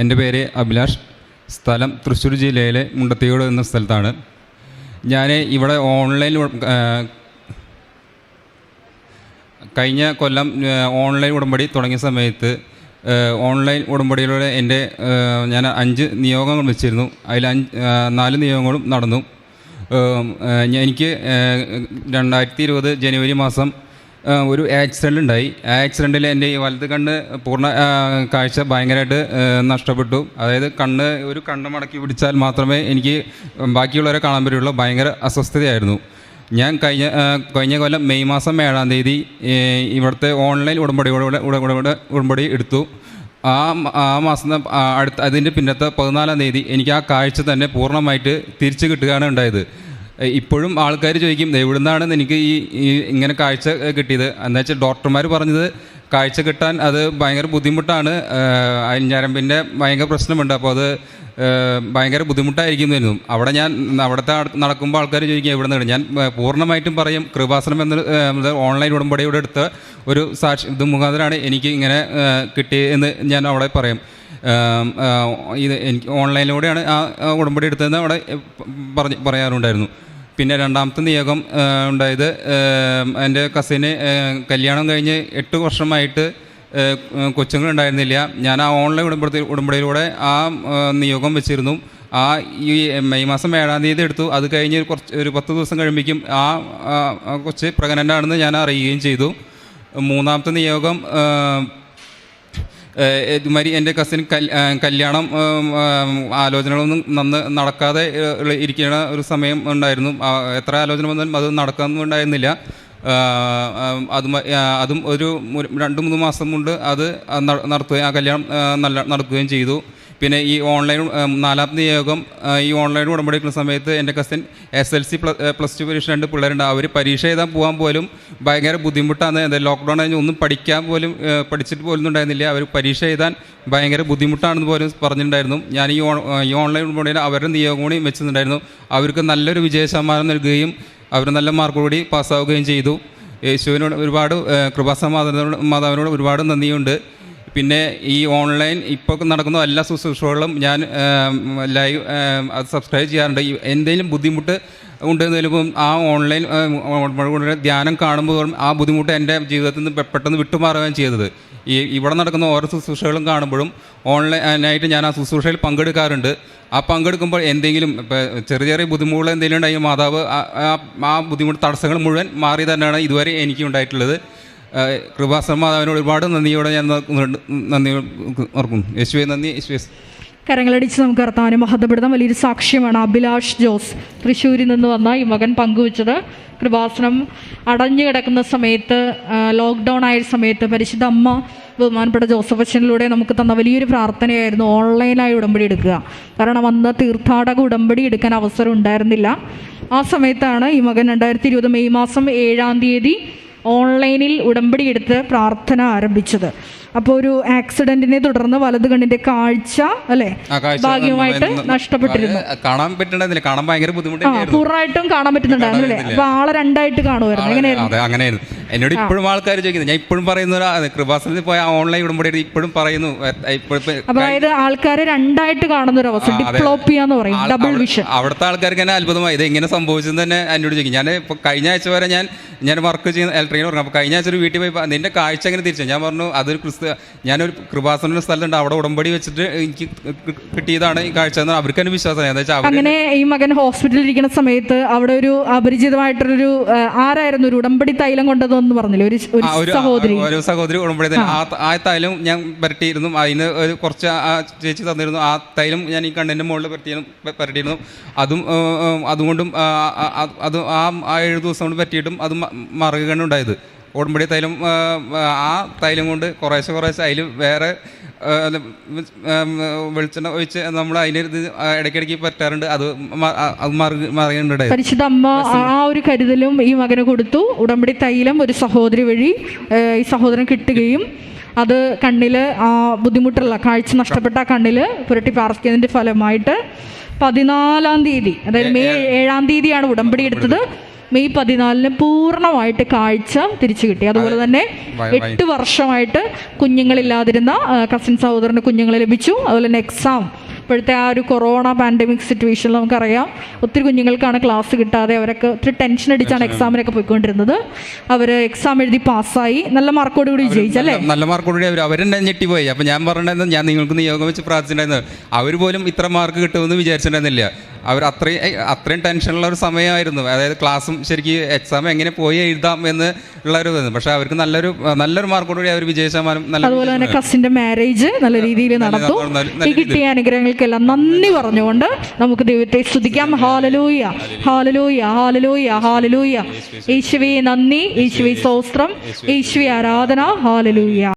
എന്റെ പേര് അഭിലാഷ്. സ്ഥലം തൃശ്ശൂർ ജില്ലയിലെ മുണ്ടത്തിയോട് എന്ന സ്ഥലത്താണ്. ഞാൻ ഇവിടെ ഓൺലൈൻ കഴിഞ്ഞ കൊല്ലം ഓൺലൈൻ ഉടമ്പടി തുടങ്ങിയ സമയത്ത് ഓൺലൈൻ ഉടമ്പടിയിലൂടെ എന്റെ ഞാൻ അഞ്ച് നിയോഗങ്ങൾ വെച്ചിരുന്നു. അതിൽ അഞ്ച് നാല് നിയോഗങ്ങളും നടന്നു. എനിക്ക് രണ്ടായിരത്തി ഇരുപത് ജനുവരി മാസം ഒരു ആക്സിഡന്റ് ഉണ്ടായി ആ ആക്സിഡന്റിൽ എന്റെ ഈ വലത് കണ്ണ് പൂർണ കാഴ്ച ഭയങ്കരമായിട്ട് നഷ്ടപ്പെട്ടു. അതായത് കണ്ണ് ഒരു കണ്ണ് മടക്കി പിടിച്ചാൽ മാത്രമേ എനിക്ക് ബാക്കിയുള്ളവരെ കാണാൻ പറ്റുള്ളൂ. ഭയങ്കര അസ്വസ്ഥതയായിരുന്നു. ഞാൻ കഴിഞ്ഞ കഴിഞ്ഞ കൊല്ലം മെയ് മാസം ഏഴാം തീയതി ഇവിടുത്തെ ഓൺലൈൻ ഉടമ്പടിയോടെ ഉടമ്പടി ഉടമ്പടി എടുത്തു. ആ ആ മാസം അടുത്ത് അതിന്റെ പിന്നത്തെ പതിനാലാം തീയതി എനിക്ക് ആ കാഴ്ച തന്നെ പൂർണമായിട്ട് തിരിച്ചു കിട്ടുകയാണ് ഉണ്ടായത്. ഇപ്പോഴും ആൾക്കാർ ചോദിക്കും എവിടുന്നാണ് എനിക്ക് ഈ ഇങ്ങനെ കാഴ്ച കിട്ടിയത്. എന്താ വെച്ചാൽ ഡോക്ടർമാർ പറഞ്ഞത് കാഴ്ച കിട്ടാൻ അത് ഭയങ്കര ബുദ്ധിമുട്ടാണ്. ഞരമ്പിന്റെ ഭയങ്കര പ്രശ്നമുണ്ട്. അപ്പോൾ അത് ഭയങ്കര ബുദ്ധിമുട്ടായിരിക്കുമായിരുന്നു അവിടെ ഞാൻ അവിടുത്തെ നടക്കുമ്പോൾ ആൾക്കാർ ചോദിക്കുക ഇവിടെ നിന്ന് ഞാൻ പൂർണമായിട്ടും പറയും കൃപാസനം എന്ന ഓൺലൈൻ ഉടമ്പടിയോടെ എടുത്ത ഒരു സാക്ഷി ഇത് മുഖാന്തരമാണ് എനിക്ക് ഇങ്ങനെ കിട്ടി കിട്ടിയെന്ന് ഞാൻ അവിടെ പറയും. ഇത് എനിക്ക് ഓൺലൈനിലൂടെയാണ് ആ ഉടമ്പടി എടുത്തതെന്ന് അവിടെ പറഞ്ഞ് പറയാറുണ്ടായിരുന്നു. പിന്നെ രണ്ടാമത്തെ നിയോഗം ഉണ്ടായത് എന്റെ കസിന് കല്യാണം കഴിഞ്ഞ് എട്ട് വർഷമായിട്ട് കൊച്ചുങ്ങളുണ്ടായിരുന്നില്ല. ഞാൻ ആ ഓൺലൈൻ ഉടമ്പടി ഉടമ്പടിയിലൂടെ ആ നിയോഗം വെച്ചിരുന്നു. ആ ഈ മെയ് മാസം ഏഴാം തീയതി എടുത്തു. അത് കഴിഞ്ഞ് കുറച്ച് ഒരു പത്ത് ദിവസം കഴിയുമ്പോഴേക്കും ആ കൊച്ച് പ്രഗ്നന്റ് ആണെന്ന് ഞാൻ അറിയുകയും ചെയ്തു. മൂന്നാമത്തെ നിയോഗം ഇതുമാതിരി എന്റെ കസിൻ കല്യാണം ആലോചനകളൊന്നും നന്ന് നടക്കാതെ ഇരിക്കുന്ന ഒരു സമയം ഉണ്ടായിരുന്നു. എത്ര ആലോചന വന്നാലും അത് നടക്കുന്നുണ്ടായിരുന്നില്ല അതും അതും ഒരു രണ്ട് മൂന്ന് മാസം കൊണ്ട് അത് നടത്തുകയും ആ കല്യാണം നല്ല നടക്കുകയും ചെയ്തു. പിന്നെ ഈ ഓൺലൈൻ നാലാം നിയോഗം ഈ ഓൺലൈൻ ഉടമ്പടി എടുക്കുന്ന സമയത്ത് എന്റെ cousin S L C plus plus two പരീക്ഷ രണ്ട് പിള്ളേരുണ്ട്. അവർ പരീക്ഷ എഴുതാൻ പോകാൻ പോലും ഭയങ്കര ബുദ്ധിമുട്ടാണ്. എന്താ ലോക്ക്ഡൗൺ കഴിഞ്ഞ് ഒന്നും പഠിക്കാൻ പോലും പഠിച്ചിട്ട് പോലും ഉണ്ടായിരുന്നില്ല. അവർ പരീക്ഷ എഴുതാൻ ഭയങ്കര ബുദ്ധിമുട്ടാണെന്ന് പോലും പറഞ്ഞിട്ടുണ്ടായിരുന്നു. ഞാൻ ഈ ഈ ഓൺലൈൻ ഉടമ്പടിയിൽ അവരുടെ നിയോഗം കൂടി വെച്ചിട്ടുണ്ടായിരുന്നു. അവർക്ക് നല്ലൊരു വിജയ ശതമാനം നൽകുകയും അവർ നല്ല മാർക്കോടി പാസ്സാവുകയും ചെയ്തു. യേശുവിനോട് ഒരുപാട് കൃപാസമാതാവിനോട് മാതാവിനോട് ഒരുപാട് നന്ദിയുണ്ട്. പിന്നെ ഈ ഓൺലൈൻ ഇപ്പോൾ നടക്കുന്ന എല്ലാ ശുശ്രൂഷകളും ഞാൻ ലൈവ് അത് സബ്സ്ക്രൈബ് ചെയ്യാറുണ്ട്. എന്തെങ്കിലും ബുദ്ധിമുട്ട് ഉണ്ടെന്ന് വരുമ്പം ആ ഓൺലൈൻ ധ്യാനം കാണുമ്പോൾ ആ ബുദ്ധിമുട്ട് എന്റെ ജീവിതത്തിൽ നിന്ന് പെട്ടെന്ന് വിട്ടുമാറുകയാണ് ചെയ്തത്. ഈ ഇവിടെ നടക്കുന്ന ഓരോ ശുശ്രൂഷകളും കാണുമ്പോഴും ഓൺലൈനായിട്ട് ഞാൻ ആ ശുശ്രൂഷയിൽ പങ്കെടുക്കാറുണ്ട്. ആ പങ്കെടുക്കുമ്പോൾ എന്തെങ്കിലും ഇപ്പോൾ ചെറിയ ചെറിയ ബുദ്ധിമുട്ടുകൾ എന്തെങ്കിലും ഉണ്ടെങ്കിൽ മാതാവ് ആ- ബുദ്ധിമുട്ട് തടസ്സങ്ങൾ മുഴുവൻ മാറി തന്നെയാണ് ഇതുവരെ എനിക്ക് ഉണ്ടായിട്ടുള്ളത് അവനോട് ഒരുപാട് നന്ദിയോടെ ഞാൻ നന്ദി ഓർക്കുന്നു. യേശുവെ നന്ദി. യേശുവെ. കരങ്ങളടിച്ച് നമുക്ക് കർത്താവിനെ മഹത്വപ്പെടുത്താം. വലിയൊരു സാക്ഷ്യമാണ് അഭിലാഷ് ജോസ്. തൃശ്ശൂരിൽ നിന്ന് വന്ന ഈ മകൻ പങ്കുവച്ചത്. കൃപാസനം അടഞ്ഞു കിടക്കുന്ന സമയത്ത് ലോക്ക്ഡൗൺ ആയ സമയത്ത് പരിശുദ്ധ അമ്മ ബഹുമാനപ്പെട്ട ജോസഫ് അച്ഛനിലൂടെ നമുക്ക് തന്ന വലിയൊരു പ്രാർത്ഥനയായിരുന്നു ഓൺലൈനായി ഉടമ്പടി എടുക്കുക. കാരണം അന്ന് തീർത്ഥാടക ഉടമ്പടി എടുക്കാൻ അവസരം ഉണ്ടായിരുന്നില്ല. ആ സമയത്താണ് ഈ മകൻ രണ്ടായിരത്തി ഇരുപത് മെയ് മാസം ഏഴാം തീയതി ഓൺലൈനിൽ ഉടമ്പടി എടുത്ത് പ്രാർത്ഥന ആരംഭിച്ചത്. അപ്പോൾ ഒരു ആക്സിഡന്റിനെ തുടർന്ന് വലത് കണ്ണിന്റെ കാഴ്ച അല്ലെ? ഭാഗ്യമായിട്ട് നഷ്ടപ്പെട്ടിരുന്നു. കാണാൻ പറ്റുന്നുണ്ടായിരുന്നില്ല കാണാൻ ഭയങ്കര ആ ബുദ്ധിമുട്ടായിരുന്നു പൂർണമായിട്ടും കാണാൻ പറ്റുന്നുണ്ടായിരുന്നു അല്ലേ അപ്പൊ ആളെ രണ്ടായിട്ട് കാണുമായിരുന്നു. അങ്ങനെയായിരുന്നു. എന്നോട് ഇപ്പോഴും ആൾക്കാർ ചോദിക്കുന്നത്. ഞാൻ ഇപ്പോഴും പറയുന്ന കൃപാസനത്തിൽ പോയ ഓൺലൈൻ ഉടമ്പടി ഇപ്പോഴും പറയുന്നു. അതായത് ആൾക്കാരെ രണ്ടായിട്ട് കാണുന്ന ഒരു അവസ്ഥ ഡിപ്ലോപ്പിയ എന്ന് പറയും. ഡബിൾ വിഷൻ അവിടുത്തെ ആൾക്കാർക്ക് തന്നെ അത്ഭുതമായി. ഇത് എങ്ങനെ സംഭവിച്ചെന്ന് തന്നെ എന്നോട് ചോദിക്കും. ഞാൻ ഇപ്പോൾ കഴിഞ്ഞ ആഴ്ച വരെ ഞാൻ ഞാൻ വർക്ക് ചെയ്യുന്ന ഇലക്ട്രിക്കൽ പറഞ്ഞു. അപ്പോൾ കഴിഞ്ഞ ആഴ്ച ഒരു വീട്ടിൽ പോയി നിന്റെ കാഴ്ച എങ്ങനെ തിരിച്ചു? ഞാൻ പറഞ്ഞു അതൊരു ക്രിസ്തു ഞാനൊരു കൃപാസന സ്ഥലമുണ്ട്. അവിടെ ഉടമ്പടി വെച്ചിട്ട് എനിക്ക് കിട്ടിയതാണ് ഈ കാഴ്ച. എന്ന് അവർക്ക് തന്നെ വിശ്വാസം എന്താ വെച്ചാൽ അങ്ങനെ ഈ മകൻ ഹോസ്പിറ്റലിൽ ഇരിക്കുന്ന സമയത്ത് അവിടെ ഒരു അപരിചിതമായിട്ടൊരു ആരായിരുന്നു? ഒരു ഉടമ്പടി തൈലം കൊണ്ടതെന്ന് പറഞ്ഞില്ല? ഒരു ഒരു സഹോദരി. ഒരു സഹോദരി തന്നെ ആ. ആ തൈലം ഞാൻ പുരട്ടിയിരുന്നു. അതിന് ഒരു കുറച്ച് ആ ചേച്ചി തന്നിരുന്നു. ആ തൈലം ഞാൻ ഈ കണ്ണിന്റെ മുകളിൽ പരട്ടിയിരുന്നു പുരട്ടിയിരുന്നു. അതും അതുകൊണ്ടും അത് ആ ആ ഏഴ് ദിവസം കൊണ്ട് പറ്റിയിട്ടും അത് മറുകയാണ് ഉണ്ടായത്. ഉടമ്പടി തൈലം ആ തൈലം കൊണ്ട് കുറേശ്ശെ കുറേശ്ശെ അതിൽ വേറെ അത് വെളിച്ചെണ്ണ ഒഴിച്ച് നമ്മൾ അതിന് ഇത് ഇടയ്ക്കിടയ്ക്ക് പറ്റാറുണ്ട്. അത് മ- അത് മറുക മറുകയുണ്ടായത് പരിശുദ്ധ അമ്മ ആ ഒരു കരുതലും ഈ മകന് കൊടുത്തു. ഉടമ്പടി തൈലം ഒരു സഹോദരി വഴി ഈ സഹോദരൻ കിട്ടുകയും അത് കണ്ണിൽ ആ ബുദ്ധിമുട്ടുള്ള കാഴ്ച നഷ്ടപ്പെട്ട ആ കണ്ണിൽ പുരട്ടി പാർക്കിയതിന്റെ ഫലമായിട്ട് പതിനാലാം തീയതി അതായത് മെയ് ഏഴാം തീയതിയാണ് ഉടമ്പടി എടുത്തത്. മെയ് പതിനാലിന് പൂർണമായിട്ട് കാഴ്ച തിരിച്ചു കിട്ടി. അതുപോലെ തന്നെ എട്ട് വർഷമായിട്ട് കുഞ്ഞുങ്ങളില്ലാതിരുന്ന കസിൻ സഹോദരന് കുഞ്ഞുങ്ങൾ ലഭിച്ചു. അതുപോലെ തന്നെ എക്സാം ഇപ്പോഴത്തെ ആ ഒരു കൊറോണ പാൻഡമിക് സിറ്റുവേഷനിൽ നമുക്കറിയാം. ഒത്തിരി കുഞ്ഞുങ്ങൾക്കാണ് ക്ലാസ് കിട്ടാതെ അവരൊക്കെ ഒത്തിരി ടെൻഷൻ അടിച്ചാണ് എക്സാമിനൊക്കെ പോയിക്കൊണ്ടിരുന്നത്. അവർ എക്സാം എഴുതി പാസ്സായി. നല്ല മാർക്കോട് കൂടി വിജയിച്ചല്ലേ നല്ല- മാർക്കോടുകൂടി അവർ അവരെന്നെ ഞെട്ടിപ്പോയി. അപ്പം ഞാൻ പറഞ്ഞിട്ടുണ്ടായിരുന്നു ഞാൻ നിങ്ങൾക്ക് നിയോഗം വെച്ച് പ്രാർത്ഥിച്ചിട്ടുണ്ടായിരുന്നു. അവർ പോലും ഇത്ര മാർക്ക് കിട്ടുമെന്ന് വിചാരിച്ചിട്ടുണ്ടായിരുന്നില്ല. അവർ അത്രയും അത്രയും ടെൻഷനുള്ള ഒരു സമയമായിരുന്നു. അതായത് ക്ലാസ്സും ശരിക്കും എക്സാം എങ്ങനെ പോയി എഴുതാം എന്ന് ഉള്ള ഒരു ഇതായിരുന്നു. പക്ഷേ അവർക്ക് നല്ലൊരു നല്ലൊരു മാർക്കോടുകൂടി അവർ വിജയ ശതമാനം നല്ല അതുപോലെ തന്നെ കസിന്റെ മാരേജ് നല്ല രീതിയിൽ നടന്നു. ഈ കിട്ടിയ അനുഗ്രഹങ്ങൾക്കെല്ലാം നന്ദി പറഞ്ഞുകൊണ്ട് നമുക്ക് ദൈവത്തെ സ്തുതിക്കാം. ഹാലലൂയ ഹാലലൂയ ഹാലലൂയ ഹാലലൂയ യേശുവേ നന്ദി. യേശുവേ സ്തോത്രം. യേശുവേ ആരാധന. ഹാലലൂയ